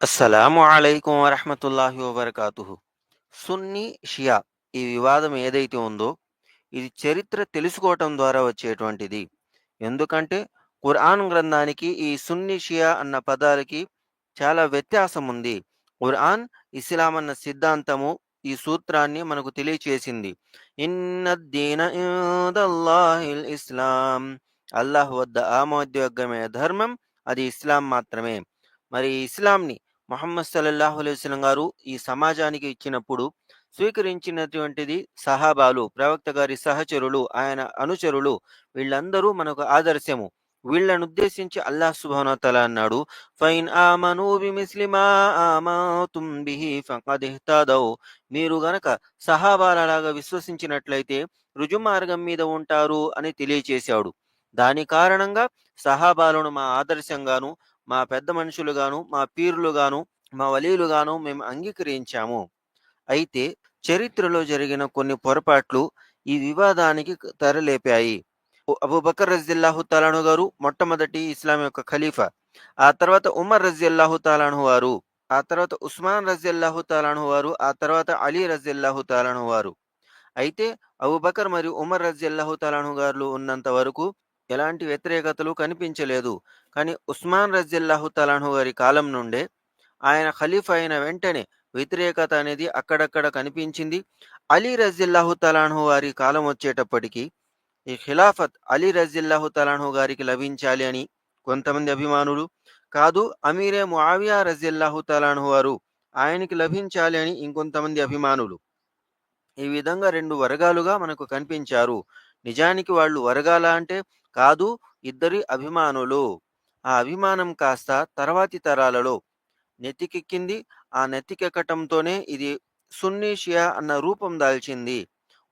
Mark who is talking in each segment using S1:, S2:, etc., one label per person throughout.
S1: అస్సలాము అలైకుం వరహమతుల్లాహి వబర్కాతు సున్నీ షియా ఈ వివాదం ఏదైతే ఉందో ఇది చరిత్ర తెలుసుకోవటం ద్వారా వచ్చేటువంటిది. ఎందుకంటే ఖురాన్ గ్రంథానికి ఈ సున్నీ షియా అన్న పదాలకి చాలా వ్యత్యాసం ఉంది. ఖురాన్ ఇస్లాం అన్న సిద్ధాంతము ఈ సూత్రాన్ని మనకు తెలియచేసింది. ఇన్నద్దీన ఇస్లాం. అల్లాహ్ వద్ద ఆమోద్యోగమే ధర్మం అది ఇస్లాం మాత్రమే. మరి ఇస్లాంని మొహమ్మద్ సల్లల్లాహు అలైవలం గారు ఈ సమాజానికి ఇచ్చినప్పుడు స్వీకరించినటువంటిది సహాబాలు ప్రవక్త గారి సహచరులు ఆయన అనుచరులు వీళ్ళందరూ మనకు ఆదర్శము. వీళ్ళను ఉద్దేశించి అల్లాహ్ సుభానతల అన్నాడు ఫైన్ ఆమను బిమిస్లిమా ఆమాతుం బిహి ఫఖద్ ఇహ్తదౌ. మీరు గనక సహాబాలలాగా విశ్వసించినట్లయితే రుజుమార్గం మీద ఉంటారు అని తెలియచేశాడు. దాని కారణంగా సహాబాలను మా ఆదర్శంగాను మా పెద్ద మనుషులుగాను మా పీరులుగాను మా వలీలుగాను మేము అంగీకరించాము. అయితే చరిత్రలో జరిగిన కొన్ని పొరపాట్లు ఈ వివాదానికి తెరలేపాయి. అబుబకర్ రజిల్లాహు తాలాను గారు మొట్టమొదటి ఇస్లాం యొక్క ఖలీఫా. ఆ తర్వాత ఉమర్ రజిల్లాహు తాలాను వారు. ఆ తర్వాత ఉస్మాన్ రజిల్లాహు తాలాను వారు. ఆ తర్వాత అలీ రజిల్లాహు తాలాను వారు. అయితే అబుబకర్ మరియు ఉమర్ రజిల్లాహు తాలాను గారు ఉన్నంత వరకు ఎలాంటి వ్యతిరేకతలు కనిపించలేదు. కానీ ఉస్మాన్ రజిల్లాహు తలాహు గారి కాలం నుండే ఆయన ఖలీఫా అయిన వెంటనే వ్యతిరేకత అనేది అక్కడక్కడ కనిపించింది. అలీ రజిల్లాహు తలాహు వారి కాలం వచ్చేటప్పటికి ఈ ఖిలాఫత్ అలీ రజిల్లాహు తలాహు గారికి లభించాలి అని కొంతమంది అభిమానులు కాదు అమీరే ముఆవియా రజిల్లాహు తలాహు వారు ఆయనకి లభించాలి అని ఇంకొంతమంది అభిమానులు ఈ విధంగా రెండు వర్గాలుగా మనకు కనిపించారు. నిజానికి వాళ్ళు వర్గాల అంటే కాదు ఇద్దరి అభిమానులు. ఆ అభిమానం కాస్త తర్వాతి తరాలలో నెత్తికెక్కింది. ఆ నెత్తికెక్కటంతోనే ఇది సున్నీ షియా అన్న రూపం దాల్చింది.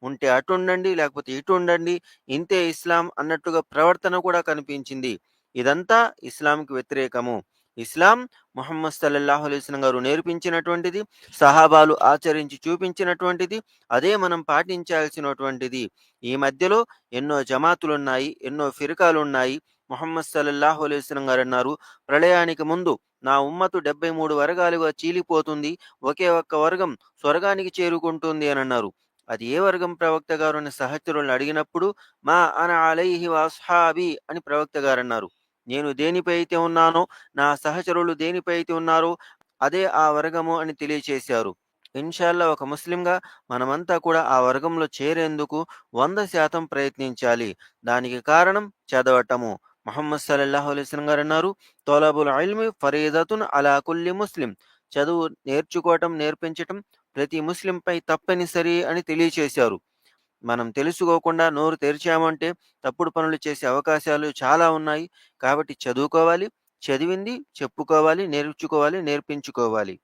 S1: ఉంటే అటు ఉండండి లేకపోతే ఇటు ఉండండి ఇంతే ఇస్లాం అన్నట్టుగా ప్రవర్తన కూడా కనిపించింది. ఇదంతా ఇస్లాంకి వ్యతిరేకము. ఇస్లాం ముహమ్మద్ సల్లల్లాహు అలైస్లం గారు నేర్పించినటువంటిది సహాబాలు ఆచరించి చూపించినటువంటిది అదే మనం పాటించాల్సినటువంటిది. ఈ మధ్యలో ఎన్నో జమాతులున్నాయి ఎన్నో ఫిరకాలు ఉన్నాయి ముహమ్మద్ సల్లల్లాహు అలైస్లం గారు అన్నారు ప్రళయానికి ముందు నా ఉమ్మతు డెబ్బై మూడు వర్గాలుగా చీలిపోతుంది ఒకే ఒక్క వర్గం స్వర్గానికి చేరుకుంటుంది అని అన్నారు. అది ఏ వర్గం ప్రవక్త గారు అని సహచరులను అడిగినప్పుడు మా అన అలైహి వాస్హాబి అని ప్రవక్త గారు అన్నారు. నేను దేనిపై అయితే ఉన్నానో నా సహచరులు దేనిపై అయితే ఉన్నారో అదే ఆ వర్గము అని తెలియచేశారు. ఇన్షాల్లా ఒక ముస్లింగా మనమంతా కూడా ఆ వర్గంలో చేరేందుకు వంద శాతం ప్రయత్నించాలి. దానికి కారణం చదవటము. మహమ్మద్ సల్లల్లాహు అలైస్లం గారు అన్నారు తోలబుల్ ఇల్మి ఫరీదతున్ అలా కుల్లి ముస్లిం. చదువు నేర్చుకోవటం నేర్పించటం ప్రతి ముస్లింపై తప్పనిసరి అని తెలియచేశారు. మనం తెలుసుకోకుండా నోరు తెరిచామంటే తప్పుడు పనులు చేసే అవకాశాలు చాలా ఉన్నాయి. కాబట్టి చదువుకోవాలి చదివింది చెప్పుకోవాలి నేర్చుకోవాలి నేర్పించుకోవాలి.